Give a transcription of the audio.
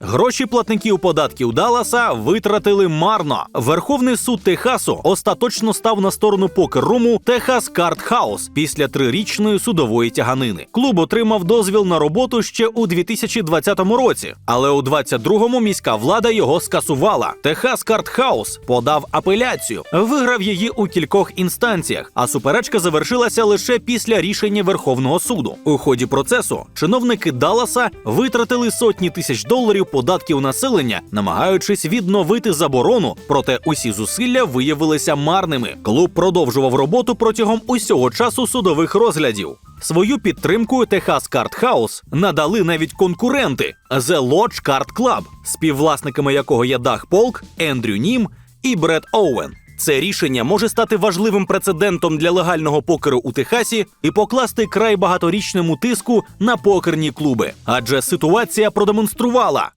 Гроші платників податків Далласа витратили марно. Верховний суд Техасу остаточно став на сторону покер-руму Техас Карт Хаус після трирічної судової тяганини. Клуб отримав дозвіл на роботу ще у 2020 році, але у 22-му міська влада його скасувала. Техас Карт Хаус подав апеляцію, виграв її у кількох інстанціях, а суперечка завершилася лише після рішення Верховного суду. У ході процесу чиновники Далласа витратили сотні тисяч доларів податків населення, намагаючись відновити заборону, проте усі зусилля виявилися марними. Клуб продовжував роботу протягом усього часу судових розглядів. Свою підтримку Техас Карт Хаус надали навіть конкуренти The Lodge Card Club, співвласниками якого є Даг Полк, Ендрю Нім і Бред Оуен. Це рішення може стати важливим прецедентом для легального покеру у Техасі і покласти край багаторічному тиску на покерні клуби. Адже ситуація продемонструвала,